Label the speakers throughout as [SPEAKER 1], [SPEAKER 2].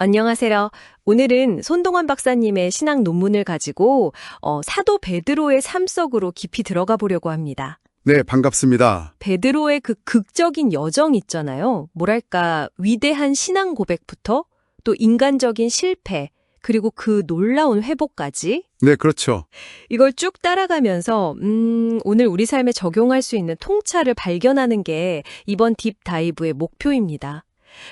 [SPEAKER 1] 안녕하세요. 오늘은 손동원 박사님의 신학 논문을 가지고 어, 사도 베드로의 삶 속으로 깊이 들어가 보려고 합니다.
[SPEAKER 2] 네, 반갑습니다.
[SPEAKER 1] 베드로의 그 극적인 여정 있잖아요. 뭐랄까 위대한 신앙 고백부터 또 인간적인 실패 그리고 그 놀라운 회복까지
[SPEAKER 2] 네, 그렇죠.
[SPEAKER 1] 이걸 쭉 따라가면서 음, 오늘 우리 삶에 적용할 수 있는 통찰을 발견하는 게 이번 딥다이브의 목표입니다.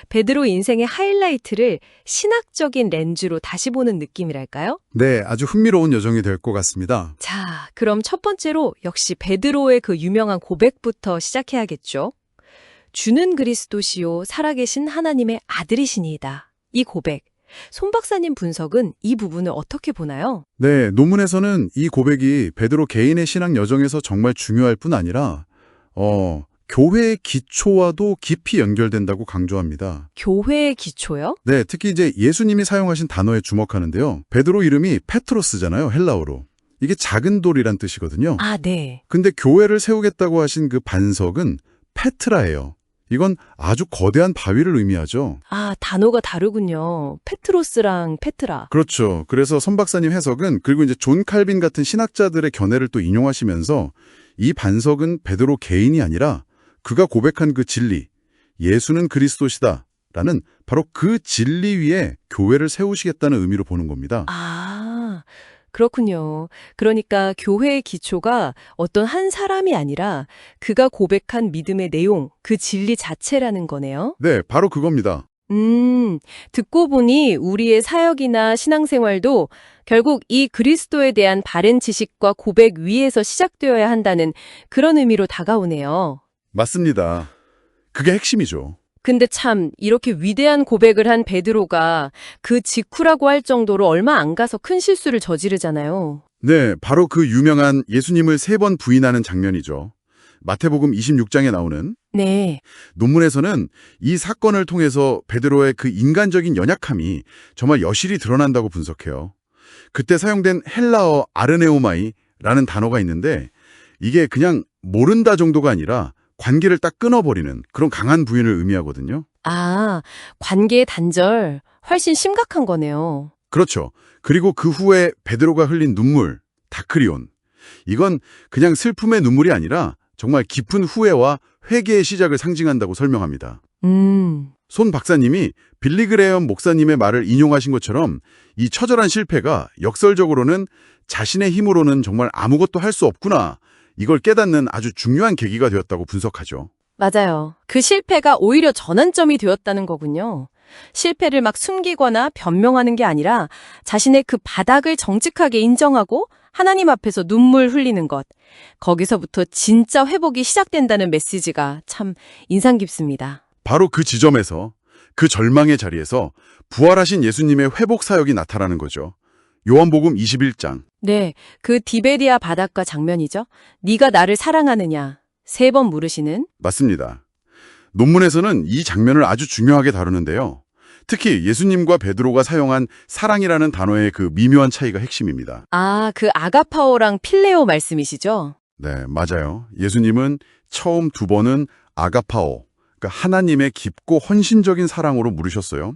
[SPEAKER 1] 베드로 인생의 하이라이트를 신학적인 렌즈로 다시 보는 느낌이랄까요?
[SPEAKER 2] 네, 아주 흥미로운 여정이 될 것 같습니다.
[SPEAKER 1] 자, 그럼 첫 번째로 역시 베드로의 그 유명한 고백부터 시작해야겠죠. 주는 그리스도시요 살아계신 하나님의 아들이시니이다. 이 고백. 손 박사님 분석은 이 부분을 어떻게 보나요?
[SPEAKER 2] 네, 논문에서는 이 고백이 베드로 개인의 신앙 여정에서 정말 중요할 뿐 아니라 어, 교회의 기초와도 깊이 연결된다고 강조합니다.
[SPEAKER 1] 교회의 기초요?
[SPEAKER 2] 네, 특히 이제 예수님이 사용하신 단어에 주목하는데요. 베드로 이름이 페트로스잖아요, 헬라어로. 이게 작은 돌이란 뜻이거든요.
[SPEAKER 1] 아, 네.
[SPEAKER 2] 근데 교회를 세우겠다고 하신 그 반석은 페트라예요. 이건 아주 거대한 바위를 의미하죠.
[SPEAKER 1] 아, 단어가 다르군요. 페트로스랑 페트라.
[SPEAKER 2] 그렇죠. 그래서 선 박사님 해석은 그리고 이제 존 칼빈 같은 신학자들의 견해를 또 인용하시면서 이 반석은 베드로 개인이 아니라 그가 고백한 그 진리, 예수는 그리스도시다. 라는 바로 그 진리 위에 교회를 세우시겠다는 의미로 보는 겁니다.
[SPEAKER 1] 아, 그렇군요. 그러니까 교회의 기초가 어떤 한 사람이 아니라 그가 고백한 믿음의 내용, 그 진리 자체라는 거네요.
[SPEAKER 2] 네, 바로 그겁니다.
[SPEAKER 1] 음, 듣고 보니 우리의 사역이나 신앙생활도 결국 이 그리스도에 대한 바른 지식과 고백 위에서 시작되어야 한다는 그런 의미로 다가오네요.
[SPEAKER 2] 맞습니다. 그게 핵심이죠.
[SPEAKER 1] 근데 참 이렇게 위대한 고백을 한 베드로가 그 직후라고 할 정도로 얼마 안 가서 큰 실수를 저지르잖아요.
[SPEAKER 2] 네, 바로 그 유명한 예수님을 세 번 부인하는 장면이죠. 마태복음 26장에 나오는
[SPEAKER 1] 네.
[SPEAKER 2] 논문에서는 이 사건을 통해서 베드로의 그 인간적인 연약함이 정말 여실히 드러난다고 분석해요. 그때 사용된 헬라어 아르네오마이라는 단어가 있는데 이게 그냥 모른다 정도가 아니라 관계를 딱 끊어버리는 그런 강한 부인을 의미하거든요.
[SPEAKER 1] 아, 관계의 단절. 훨씬 심각한 거네요.
[SPEAKER 2] 그렇죠. 그리고 그 후에 베드로가 흘린 눈물, 다크리온. 이건 그냥 슬픔의 눈물이 아니라 정말 깊은 후회와 회개의 시작을 상징한다고 설명합니다.
[SPEAKER 1] 음,
[SPEAKER 2] 손 박사님이 빌리 그레엄 목사님의 말을 인용하신 것처럼 이 처절한 실패가 역설적으로는 자신의 힘으로는 정말 아무것도 할 수 없구나. 이걸 깨닫는 아주 중요한 계기가 되었다고 분석하죠.
[SPEAKER 1] 맞아요. 그 실패가 오히려 전환점이 되었다는 거군요. 실패를 막 숨기거나 변명하는 게 아니라 자신의 그 바닥을 정직하게 인정하고 하나님 앞에서 눈물 흘리는 것. 거기서부터 진짜 회복이 시작된다는 메시지가 참 인상 깊습니다.
[SPEAKER 2] 바로 그 지점에서 그 절망의 자리에서 부활하신 예수님의 회복 사역이 나타나는 거죠. 요한복음 21장.
[SPEAKER 1] 네, 그 디베리아 바닷가 장면이죠. 네가 나를 사랑하느냐. 세 번 물으시는
[SPEAKER 2] 맞습니다. 논문에서는 이 장면을 아주 중요하게 다루는데요. 특히 예수님과 베드로가 사용한 사랑이라는 단어의 그 미묘한 차이가 핵심입니다.
[SPEAKER 1] 아, 그 아가파오랑 필레오 말씀이시죠?
[SPEAKER 2] 네, 맞아요. 예수님은 처음 두 번은 아가파오, 그러니까 하나님의 깊고 헌신적인 사랑으로 물으셨어요.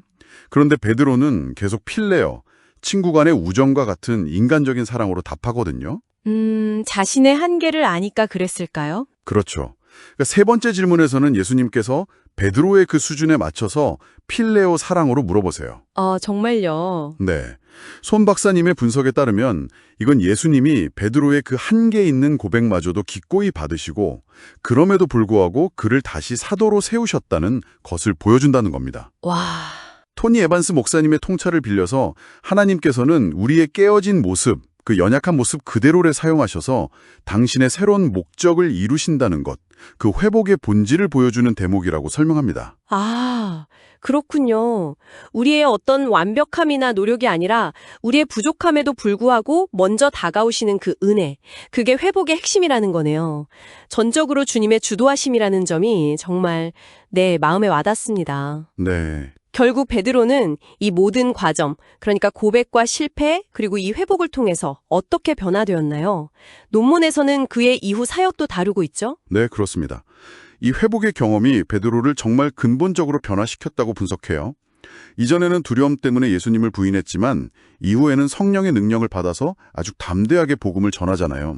[SPEAKER 2] 그런데 베드로는 계속 필레어, 친구 간의 우정과 같은 인간적인 사랑으로 답하거든요.
[SPEAKER 1] 음, 자신의 한계를 아니까 그랬을까요?
[SPEAKER 2] 그렇죠. 그러니까 세 번째 질문에서는 예수님께서 베드로의 그 수준에 맞춰서 필레오 사랑으로 물어보세요.
[SPEAKER 1] 어, 정말요.
[SPEAKER 2] 네. 손 박사님의 분석에 따르면 이건 예수님이 베드로의 그 한계 있는 고백마저도 기꺼이 받으시고 그럼에도 불구하고 그를 다시 사도로 세우셨다는 것을 보여준다는 겁니다.
[SPEAKER 1] 와,
[SPEAKER 2] 토니 에반스 목사님의 통찰을 빌려서 하나님께서는 우리의 깨어진 모습, 그 연약한 모습 그대로를 사용하셔서 당신의 새로운 목적을 이루신다는 것, 그 회복의 본질을 보여주는 대목이라고 설명합니다.
[SPEAKER 1] 아, 그렇군요. 우리의 어떤 완벽함이나 노력이 아니라 우리의 부족함에도 불구하고 먼저 다가오시는 그 은혜, 그게 회복의 핵심이라는 거네요. 전적으로 주님의 주도하심이라는 점이 정말 내 마음에 와닿습니다.
[SPEAKER 2] 네.
[SPEAKER 1] 결국 베드로는 이 모든 과정, 그러니까 고백과 실패, 그리고 이 회복을 통해서 어떻게 변화되었나요? 논문에서는 그의 이후 사역도 다루고 있죠?
[SPEAKER 2] 네, 그렇습니다. 이 회복의 경험이 베드로를 정말 근본적으로 변화시켰다고 분석해요. 이전에는 두려움 때문에 예수님을 부인했지만 이후에는 성령의 능력을 받아서 아주 담대하게 복음을 전하잖아요.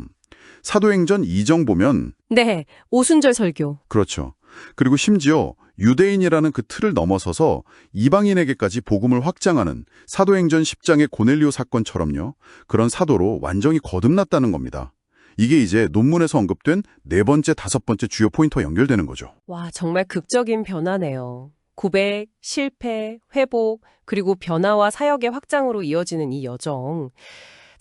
[SPEAKER 2] 사도행전 2정 보면
[SPEAKER 1] 네, 오순절 설교.
[SPEAKER 2] 그렇죠. 그리고 심지어 유대인이라는 그 틀을 넘어서서 이방인에게까지 복음을 확장하는 사도행전 10장의 고넬리오 사건처럼요. 그런 사도로 완전히 거듭났다는 겁니다. 이게 이제 논문에서 언급된 네 번째, 다섯 번째 주요 포인트와 연결되는 거죠.
[SPEAKER 1] 와, 정말 극적인 변화네요. 고백, 실패, 회복, 그리고 변화와 사역의 확장으로 이어지는 이 여정.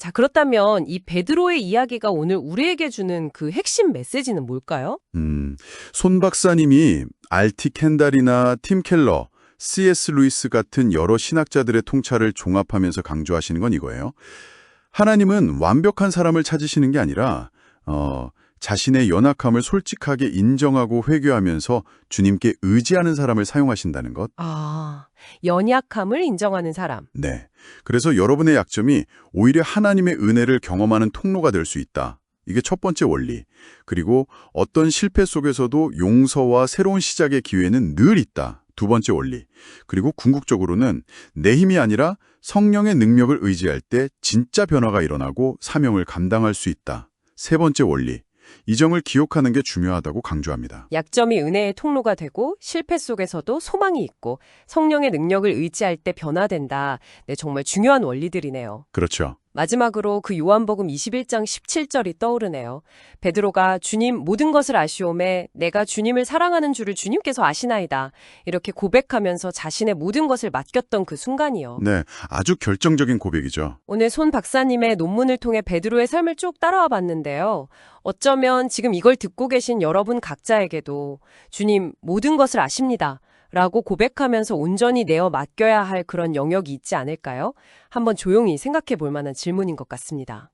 [SPEAKER 1] 자, 그렇다면 이 베드로의 이야기가 오늘 우리에게 주는 그 핵심 메시지는 뭘까요?
[SPEAKER 2] 음, 손 박사님이 알티 켄달이나 팀 켈러, C.S. 루이스 같은 여러 신학자들의 통찰을 종합하면서 강조하시는 건 이거예요. 하나님은 완벽한 사람을 찾으시는 게 아니라 어, 자신의 연약함을 솔직하게 인정하고 회개하면서 주님께 의지하는 사람을 사용하신다는 것.
[SPEAKER 1] 아, 연약함을 인정하는 사람.
[SPEAKER 2] 네. 그래서 여러분의 약점이 오히려 하나님의 은혜를 경험하는 통로가 될 수 있다. 이게 첫 번째 원리. 그리고 어떤 실패 속에서도 용서와 새로운 시작의 기회는 늘 있다. 두 번째 원리. 그리고 궁극적으로는 내 힘이 아니라 성령의 능력을 의지할 때 진짜 변화가 일어나고 사명을 감당할 수 있다. 세 번째 원리. 이 점을 기억하는 게 중요하다고 강조합니다.
[SPEAKER 1] 약점이 은혜의 통로가 되고 실패 속에서도 소망이 있고 성령의 능력을 의지할 때 변화된다. 네, 정말 중요한 원리들이네요.
[SPEAKER 2] 그렇죠.
[SPEAKER 1] 마지막으로 그 요한복음 21장 17절이 떠오르네요. 베드로가 주님 모든 것을 아시오매 내가 주님을 사랑하는 줄을 주님께서 아시나이다. 이렇게 고백하면서 자신의 모든 것을 맡겼던 그 순간이요.
[SPEAKER 2] 네. 아주 결정적인 고백이죠.
[SPEAKER 1] 오늘 손 박사님의 논문을 통해 베드로의 삶을 쭉 따라와 봤는데요. 어쩌면 지금 이걸 듣고 계신 여러분 각자에게도 주님 모든 것을 아십니다. 라고 고백하면서 온전히 내어 맡겨야 할 그런 영역이 있지 않을까요? 한번 조용히 생각해 볼 만한 질문인 것 같습니다.